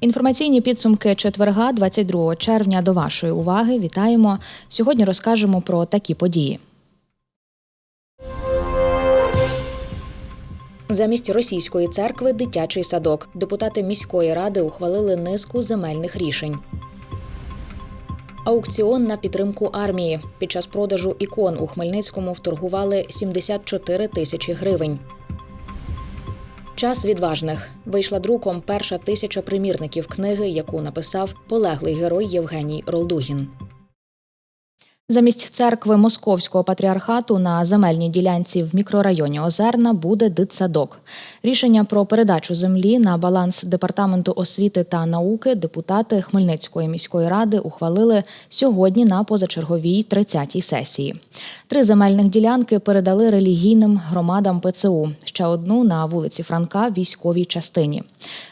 Інформаційні підсумки четверга, 22 червня, до вашої уваги. Вітаємо. Сьогодні розкажемо про такі події. Замість російської церкви дитячий садок. Депутати міської ради ухвалили низку земельних рішень. Аукціон на підтримку армії. Під час продажу ікон у Хмельницькому вторгували 74 тисячі гривень. Час відважних вийшла друком перша тисяча примірників книги, яку написав полеглий герой Євгеній Ролдугін. Замість церкви Московського патріархату на земельній ділянці в мікрорайоні Озерна буде дитсадок. Рішення про передачу землі на баланс департаменту освіти та науки депутати Хмельницької міської ради ухвалили сьогодні на позачерговій 30-й сесії. Три земельних ділянки передали релігійним громадам ПЦУ. Ще одну на вулиці Франка військовій частині.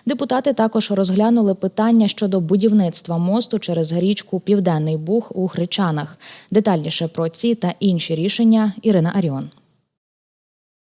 Депутати також розглянули питання щодо будівництва мосту через річку Південний Буг у Гречанах. Детальніше про ці та інші рішення Ірина Аріон.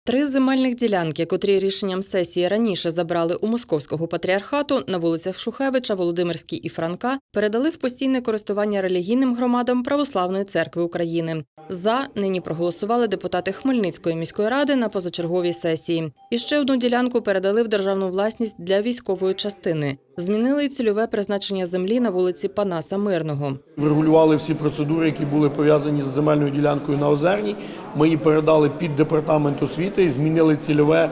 Три земельних ділянки, котрі рішенням сесії раніше забрали у московського патріархату на вулицях Шухевича, Володимирській і Франка, передали в постійне користування релігійним громадам Православної церкви України. За нині проголосували депутати Хмельницької міської ради на позачерговій сесії. І ще одну ділянку передали в державну власність для військової частини. Змінили й цільове призначення землі на вулиці Панаса Мирного. Врегулювали всі процедури, які були пов'язані з земельною ділянкою на Озерній. Ми її передали під департамент освіти і змінили цільове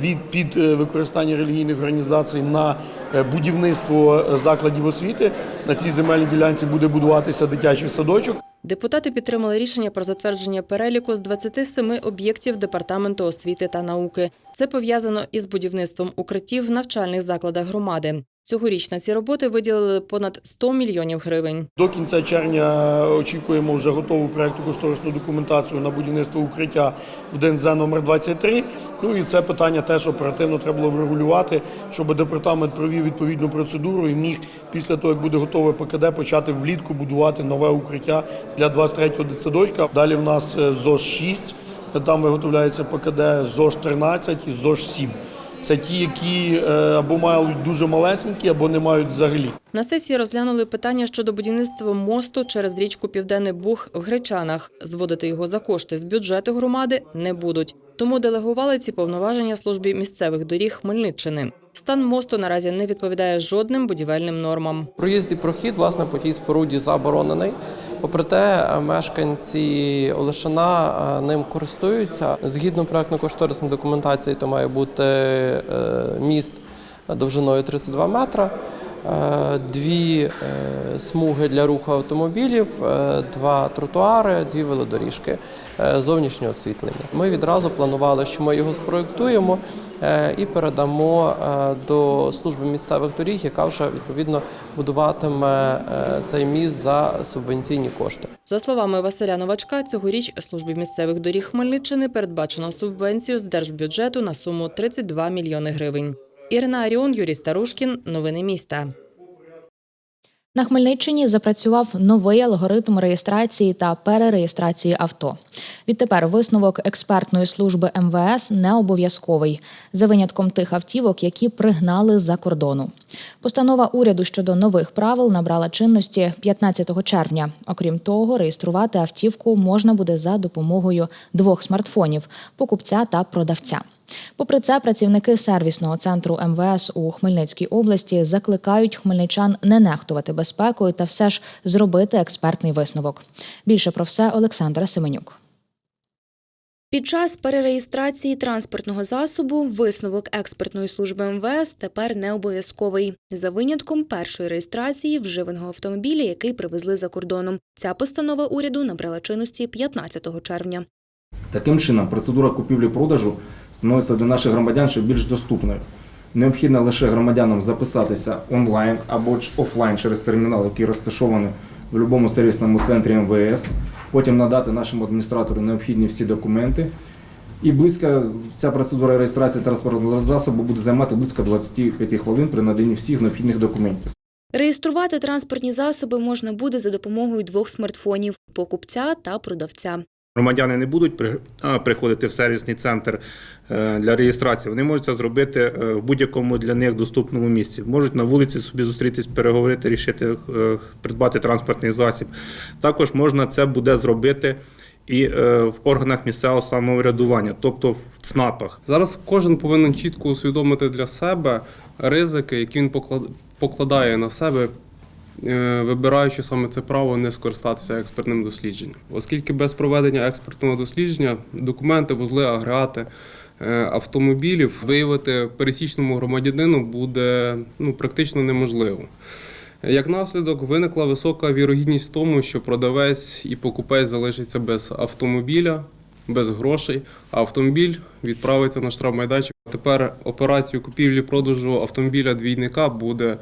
від під е, використання релігійних організацій на е, будівництво е, закладів освіти. На цій земельній ділянці буде будуватися дитячий садочок. Депутати підтримали рішення про затвердження переліку з 27 об'єктів департаменту освіти та науки. Це пов'язано із будівництвом укриттів в навчальних закладах громади. Цьогоріч на ці роботи виділили понад 100 мільйонів гривень. До кінця червня очікуємо вже готову проєкту кошторисну документацію на будівництво укриття в ДНЗ номер 23. Ну і це питання теж оперативно треба було врегулювати, щоб департамент провів відповідну процедуру і міг після того, як буде готове ПКД, почати влітку будувати нове укриття для 23-го дитсадочка. Далі в нас е, ЗОЖ 6, там виготовляється ПКД ЗОЖ 13 і ЗОЖ 7. Це ті, які е, або мають дуже малесенькі, або не мають взагалі. На сесії розглянули питання щодо будівництва мосту через річку Південний Буг в Гречанах. Зводити його за кошти з бюджету громади не будуть. Тому делегували ці повноваження службі місцевих доріг Хмельниччини. Стан мосту наразі не відповідає жодним будівельним нормам. Проїзд і прохід власне по тій споруді заборонений. Попри те, мешканці Олешина е, ним користуються. Згідно проектно-кошторисної документації, то має бути е, міст довжиною 32 метра, дві е, смуги для руху автомобілів, е, два тротуари, дві велодоріжки, е, зовнішнє освітлення. Ми відразу планували, що ми його спроєктуємо е, і передамо е, до служби місцевих доріг, яка вже відповідно будуватиме е, цей міст за субвенційні кошти. За словами Василя Новачка, цьогоріч службі місцевих доріг Хмельниччини передбачено субвенцію з держбюджету на суму 32 мільйони гривень. Ірина Аріон, Юрій Старушкін. Новини міста. На Хмельниччині запрацював новий алгоритм реєстрації та перереєстрації авто. Відтепер висновок експертної служби МВС не обов'язковий за винятком тих автівок, які пригнали з-за кордону. Постанова уряду щодо нових правил набрала чинності 15 червня. Окрім того, реєструвати автівку можна буде за допомогою двох смартфонів покупця та продавця. Попри це, працівники сервісного центру МВС у Хмельницькій області закликають хмельничан не нехтувати безпекою та все ж зробити експертний висновок. Більше про все Олександра Семенюк. Під час перереєстрації транспортного засобу висновок експертної служби МВС тепер не обов'язковий за винятком першої реєстрації вживаного автомобіля, який привезли за кордоном. Ця постанова уряду набрала чинності 15 червня. Таким чином, процедура купівлі-продажу становиться для наших громадян ще більш доступною. Необхідно лише громадянам записатися онлайн або офлайн через термінал, який розташований в будь-якому сервісному центрі МВС, потім надати нашому адміністратору необхідні всі документи І близько ця процедура реєстрації транспортного засобу буде займати близько 25 хвилин при наданні всіх необхідних документів. Реєструвати транспортні засоби можна буде за допомогою двох смартфонів покупця та продавця. Громадяни не будуть при- приходити в сервісний центр е, для реєстрації. Вони можуть це зробити е, в будь-якому для них доступному місці. Можуть на вулиці собі зустрітись, переговорити, рішити, е, придбати транспортний засіб. Також можна це буде зробити і в органах місцевого самоврядування, тобто в ЦНАПах. Зараз кожен повинен чітко усвідомити для себе ризики, які він поклад- покладає на себе, вибираючи саме це право не скористатися експертним дослідженням. Оскільки без проведення експертного дослідження документи, вузли, агрегати е, автомобілів виявити пересічному громадянину буде ну, практично неможливо. Як наслідок, виникла висока вірогідність в тому, що продавець і покупець залишаться без автомобіля, без грошей, а автомобіль відправиться на штрафмайданчик. Тепер операцію купівлі-продажу автомобіля двійника буде е,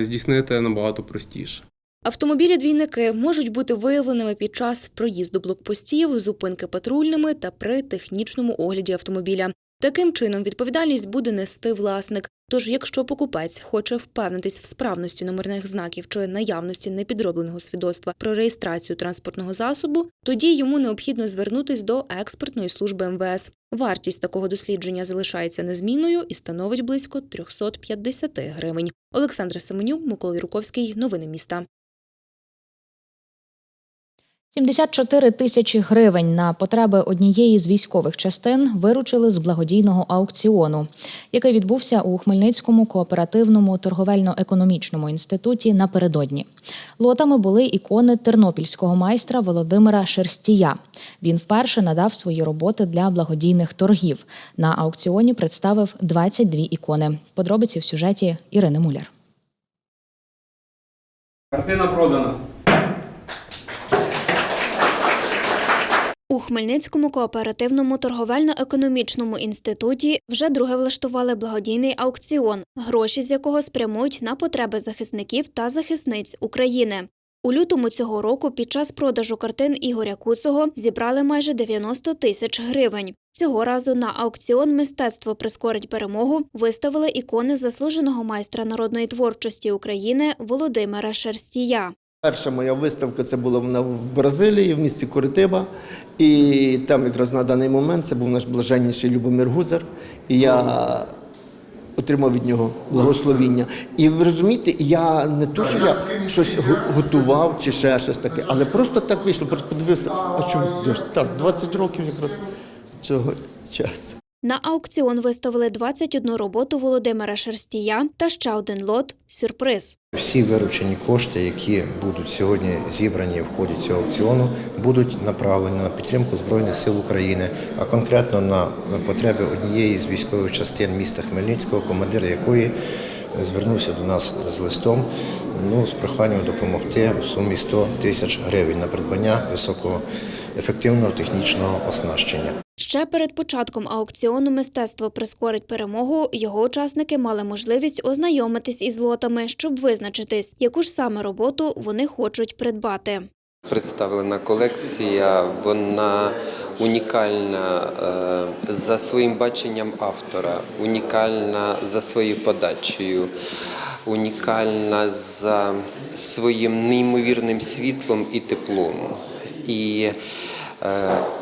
здійснити набагато простіше. Автомобілі-двійники можуть бути виявленими під час проїзду блокпостів, зупинки патрульними та при технічному огляді автомобіля. Таким чином відповідальність буде нести власник. Тож, якщо покупець хоче впевнитись в справності номерних знаків чи наявності непідробленого свідоцтва про реєстрацію транспортного засобу, тоді йому необхідно звернутись до експертної служби МВС. Вартість такого дослідження залишається незмінною і становить близько 350 гривень. Олександра Семенюк, Микола Юрковський. Новини міста. 74 тисячі гривень на потреби однієї з військових частин виручили з благодійного аукціону, який відбувся у Хмельницькому кооперативному торговельно-економічному інституті напередодні. Лотами були ікони тернопільського майстра Володимира Шерстія. Він вперше надав свої роботи для благодійних торгів. На аукціоні представив 22 ікони. Подробиці в сюжеті Ірини Муляр. Картина продана. У Хмельницькому кооперативному торговельно-економічному інституті вже друге влаштували благодійний аукціон, гроші з якого спрямують на потреби захисників та захисниць України. У лютому цього року під час продажу картин Ігоря Куцого зібрали майже 90 тисяч гривень. Цього разу на аукціон мистецтво прискорить перемогу виставили ікони заслуженого майстра народної творчості України Володимира Шерстія. Перша моя виставка це була вона в Бразилії, в місті Коритиба. І там якраз на даний момент це був наш блаженніший Любомир Гузар. І я отримав від нього благословіння. І ви розумієте, я не то, що я щось готував чи ще щось таке, але просто так вийшло. Подивився, а чому? Так, 20 років якраз цього часу. На аукціон виставили 21 роботу Володимира Шерстія та ще один лот сюрприз. Всі виручені кошти, які будуть сьогодні зібрані в ході цього аукціону, будуть направлені на підтримку Збройних сил України, а конкретно на потреби однієї з військових частин міста Хмельницького, командир якої звернувся до нас з листом ну, з проханням допомогти в сумі 100 тисяч гривень на придбання високого ефективного технічного оснащення. Ще перед початком аукціону мистецтво прискорить перемогу. Його учасники мали можливість ознайомитись із лотами, щоб визначитись, яку ж саме роботу вони хочуть придбати. Представлена колекція, вона унікальна е, за своїм баченням автора, унікальна за своєю подачею, унікальна за своїм неймовірним світлом і теплом. І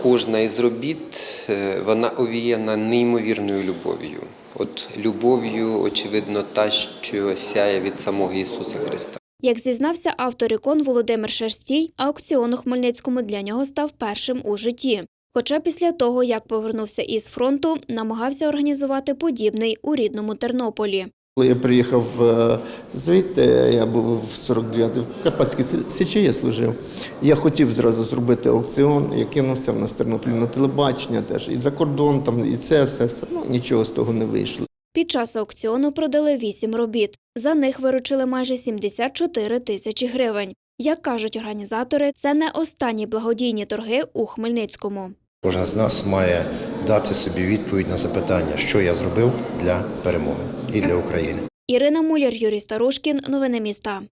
кожна із робіт е, вона овіяна неймовірною любов'ю. От любов'ю, очевидно, та, що сяє від самого Ісуса Христа. Як зізнався автор ікон Володимир Шерстій, аукціон у Хмельницькому для нього став першим у житті. Хоча після того, як повернувся із фронту, намагався організувати подібний у рідному Тернополі. Коли я приїхав е, звідти, я був в 49-й, в Карпатській Січі я служив. Я хотів зразу зробити аукціон, я кинувся в нас в Тернополі на телебачення теж, і за кордон, там, і це все, все. Ну, нічого з того не вийшло. Під час аукціону продали вісім робіт. За них виручили майже 74 тисячі гривень. Як кажуть організатори, це не останні благодійні торги у Хмельницькому. Кожен з нас має дати собі відповідь на запитання, що я зробив для перемоги і для України. Ірина Муляр, Юрій Старушкін. Новини міста.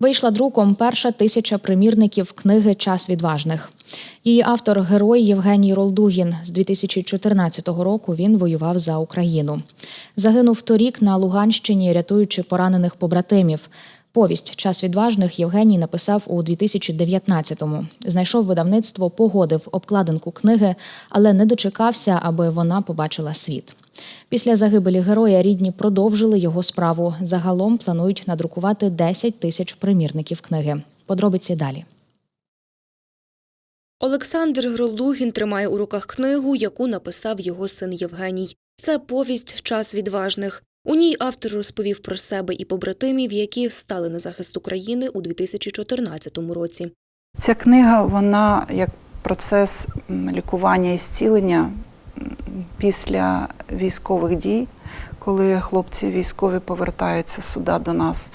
Вийшла друком перша тисяча примірників книги Час відважних. Її автор герой Євгеній Ролдугін. З 2014 року він воював за Україну. Загинув торік на Луганщині, рятуючи поранених побратимів. Повість Час відважних Євгеній написав у 2019-му. Знайшов видавництво, погодив обкладинку книги, але не дочекався, аби вона побачила світ. Після загибелі героя рідні продовжили його справу. Загалом планують надрукувати 10 тисяч примірників книги. Подробиці далі. Олександр Гролдугін тримає у руках книгу, яку написав його син Євгеній. Це повість Час відважних. У ній автор розповів про себе і побратимів, які стали на захист України у 2014 році. Ця книга, вона як процес лікування і зцілення після військових дій, коли хлопці військові повертаються сюди до нас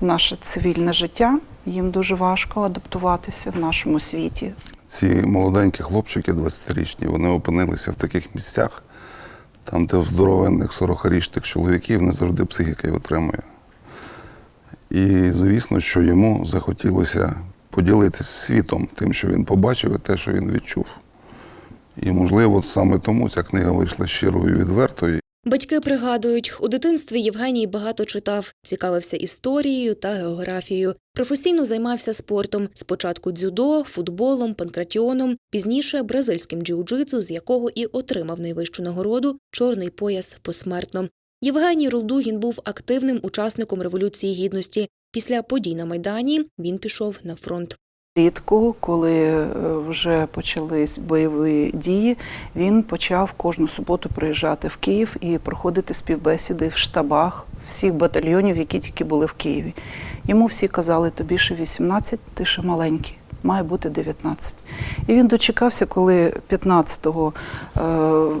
в наше цивільне життя. Їм дуже важко адаптуватися в нашому світі. Ці молоденькі хлопчики, 20-річні, вони опинилися в таких місцях, там, де в здоровенних 40-річних чоловіків не завжди психіка й витримує. І звісно, що йому захотілося поділитися світом тим, що він побачив, і те, що він відчув. І, можливо, саме тому ця книга вийшла щирою і відвертою. Батьки пригадують, у дитинстві Євгеній багато читав, цікавився історією та географією. Професійно займався спортом. Спочатку дзюдо, футболом, панкратіоном, пізніше бразильським джиу-джитсу, з якого і отримав найвищу нагороду чорний пояс посмертно. Євгеній Рулдугін був активним учасником Революції Гідності. Після подій на Майдані він пішов на фронт. Рідко, коли е, вже почались бойові дії, він почав кожну суботу приїжджати в Київ і проходити співбесіди в штабах всіх батальйонів, які тільки були в Києві. Йому всі казали, тобі ще 18, ти ще маленький. Має бути 19. І він дочекався, коли 15 е,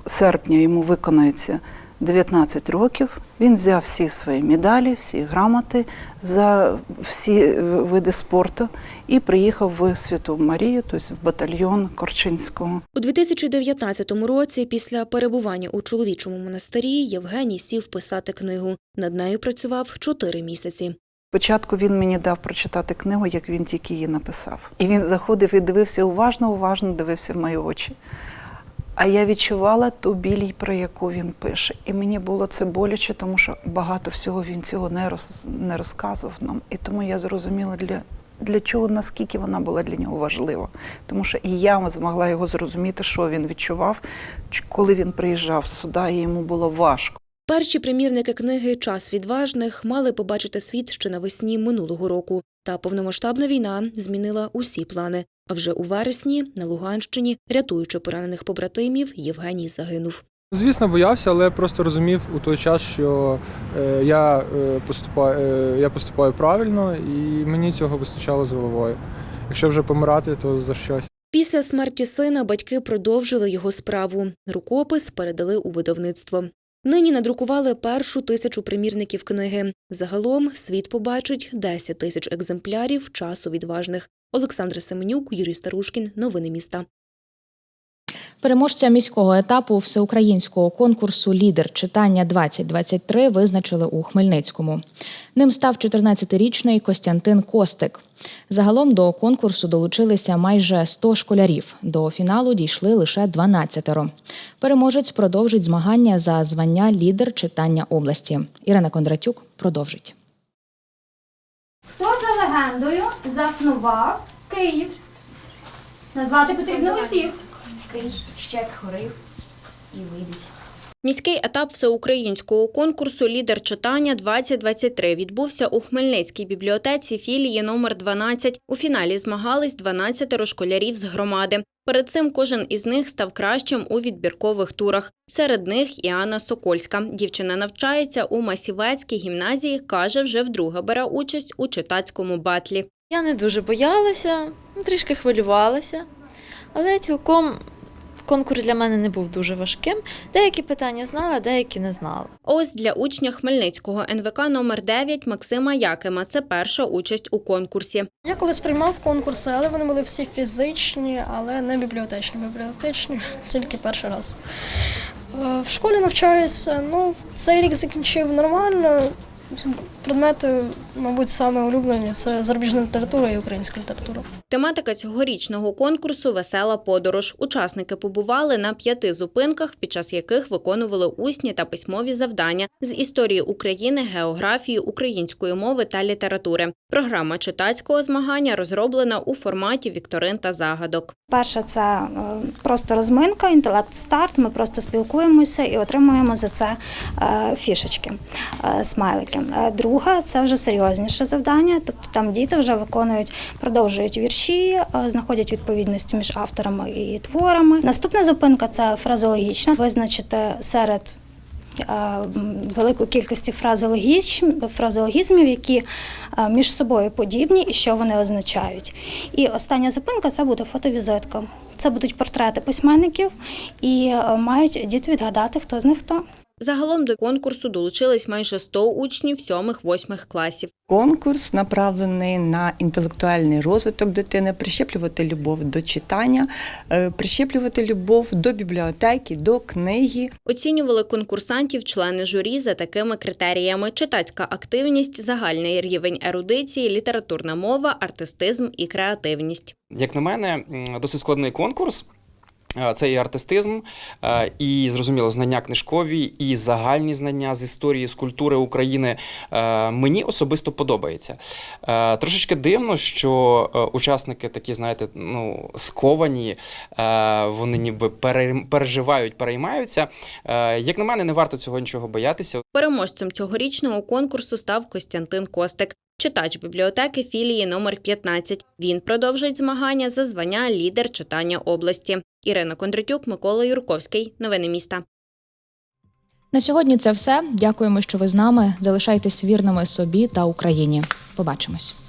серпня йому виконається 19 років. Він взяв всі свої медалі, всі грамоти за всі види спорту і приїхав в Святу Марію, тобто в батальйон Корчинського. У 2019 році, після перебування у чоловічому монастирі, Євгеній сів писати книгу. Над нею працював чотири місяці. Спочатку він мені дав прочитати книгу, як він тільки її написав. І він заходив і дивився уважно, уважно дивився в мої очі. А я відчувала ту біль, про яку він пише. І мені було це боляче, тому що багато всього він цього не, роз, не розказував нам. І тому я зрозуміла, для, для чого, наскільки вона була для нього важлива. Тому що і я змогла його зрозуміти, що він відчував, коли він приїжджав сюди, і йому було важко. Перші примірники книги Час відважних мали побачити світ ще навесні минулого року. Та повномасштабна війна змінила усі плани. А вже у вересні на Луганщині, рятуючи поранених побратимів, Євгеній загинув. Звісно, боявся, але просто розумів у той час, що е, я, е, поступаю, е, я поступаю правильно, і мені цього вистачало з головою. Якщо вже помирати, то за щось. Після смерті сина батьки продовжили його справу. Рукопис передали у видавництво. Нині надрукували першу тисячу примірників книги. Загалом світ побачить 10 тисяч екземплярів часу відважних. Олександр Семенюк, Юрій Старушкін. Новини міста. Переможця міського етапу всеукраїнського конкурсу Лідер читання 2023 визначили у Хмельницькому. Ним став 14-річний Костянтин Костик. Загалом до конкурсу долучилися майже 100 школярів. До фіналу дійшли лише 12. Переможець продовжить змагання за звання Лідер читання області. Ірина Кондратюк продовжить. Хто за легендою заснував Київ? Назвати потрібно усіх. Щек хорив і вийдуть. Міський етап всеукраїнського конкурсу Лідер читання 2023 відбувся у Хмельницькій бібліотеці філії номер 12. У фіналі змагались 12 школярів з громади. Перед цим кожен із них став кращим у відбіркових турах. Серед них і Анна Сокольська. Дівчина навчається у Масівецькій гімназії. каже, вже вдруге бере участь у читацькому батлі. Я не дуже боялася, ну, трішки хвилювалася, але цілком конкурс для мене не був дуже важким. Деякі питання знала, деякі не знала. Ось для учня Хмельницького НВК номер 9 Максима Якима. Це перша участь у конкурсі. Я колись приймав конкурси, але вони були всі фізичні, але не бібліотечні. Бібліотечні тільки перший раз. Е, В школі навчаюся. Ну, цей рік закінчив нормально. Предмети, мабуть, саме улюблені це зарубіжна література і українська література. Тематика цьогорічного конкурсу Весела подорож. Учасники побували на п'яти зупинках, під час яких виконували усні та письмові завдання з історії України, географії, української мови та літератури. Програма читацького змагання розроблена у форматі вікторин та загадок. Перше, це е, просто розминка, інтелект старт. Ми просто спілкуємося і отримуємо за це е, фішечки, е, смайлики. Е, Друге, це вже серйозніше завдання. Тобто там діти вже виконують, продовжують вірші, е, знаходять відповідності між авторами і творами. Наступна зупинка це фразеологічна. Визначити серед е, великої кількості фразеологізм- фразеологізмів, які між собою подібні і що вони означають. І остання зупинка це буде фотовізитка. Це будуть портрети письменників, і мають діти відгадати, хто з них хто. Загалом до конкурсу долучились майже 100 учнів 7-8 класів. Конкурс направлений на інтелектуальний розвиток дитини, прищеплювати любов до читання, е, прищеплювати любов до бібліотеки, до книги. Оцінювали конкурсантів члени журі за такими критеріями: читацька активність, загальний рівень ерудиції, літературна мова, артистизм і креативність. Як на мене, досить складний конкурс. Е, Це і артистизм, е, і зрозуміло знання книжкові, і загальні знання з історії, з культури України. Е, Мені особисто подобається. Трошечки дивно, що учасники такі, знаєте, ну сковані, вони ніби пере- переживають, переймаються. Як на мене, не варто цього нічого боятися. Переможцем цьогорічного конкурсу став Костянтин Костик, читач бібліотеки філії номер 15. Він продовжить змагання за звання лідер читання області. Ірина Кондратюк, Микола Юрковський. Новини міста. На сьогодні це все. Дякуємо, що ви з нами. Залишайтесь вірними собі та Україні. Побачимось.